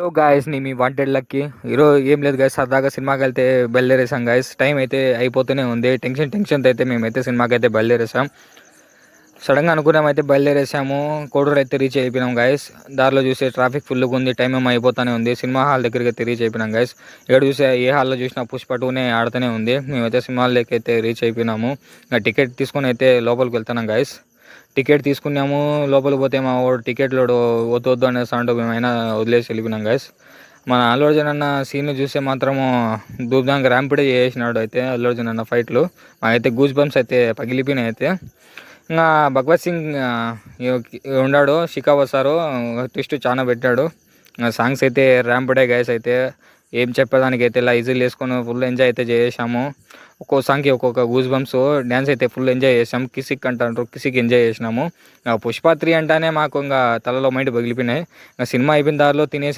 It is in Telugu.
హలో గాయస్ని మీ వాంటెడ్ లక్కి ఈరోజు ఏం లేదు గాయస్ సరదాగా సినిమాకి వెళ్తే బయలుదేరేసాం గాయస్ టైం అయితే అయిపోతూనే ఉంది. టెన్షన్ టెన్షన్తో అయితే మేమైతే సినిమాకి అయితే బయలుదేరేసాం సడన్గా అనుకున్నాం అయితే బయలుదేరేసాము కోడూరు అయితే రీచ్ అయిపోయినాం గాయస్ దారిలో చూసే ట్రాఫిక్ ఫుల్గా ఉంది. టైం ఏమో అయిపోతూనే ఉంది. సినిమా హాల్ దగ్గరికి అయితే రీచ్ అయిపోయినాం గాయస్ ఇక్కడ చూసే ఏ హాల్లో చూసినా పుష్ప టూనే ఆడుతూనే ఉంది. మేమైతే సినిమా హాల్లోకి అయితే రీచ్ అయిపోయినాము. ఇంకా టికెట్ తీసుకొని అయితే లోపలికి వెళ్తున్నాం గాయస్ టికెట్ తీసుకున్నాము లోపల పోతే మా వాడు టికెట్లు వద్దు వద్దు అనేసి అంటూ మేమైనా వదిలేసి వెళ్ళిపోయినాం గాయస్ మన అల్లు అర్జున్ అన్న సీన్ చూస్తే మాత్రము దూబ్దాంగ్ ర్యాంపిడే చేసినాడు అయితే అల్లు అర్జున్ అన్న ఫైట్లు మాకైతే గూస్ బంప్స్ అయితే పగిలిపోయినాయి అయితే. ఇంకా భగవత్ సింగ్ ఉన్నాడు షికా వస్తారు ట్విస్ట్ చాలా పెట్టాడు. సాంగ్స్ అయితే ర్యాంపిడే గైస్ అయితే. ఏం చెప్పేదానికి అయితే ఇలా ఈజీలు వేసుకొని ఫుల్ ఎంజాయ్ అయితే చేసాము ఒక్కో సాంగ్కి ఒక్కొక్క గూస్ బంప్స్ డ్యాన్స్ అయితే ఫుల్ ఎంజాయ్ చేసాం కిసిక్ అంటారు కిసిక్ ఎంజాయ్ చేసినాము. పుష్ప త్రీ అంటేనే మాకు ఇంకా తలలో మైండ్ పగిలిపోయినాయి. ఇంకా సినిమా అయిపోయిన దారిలో తినేసి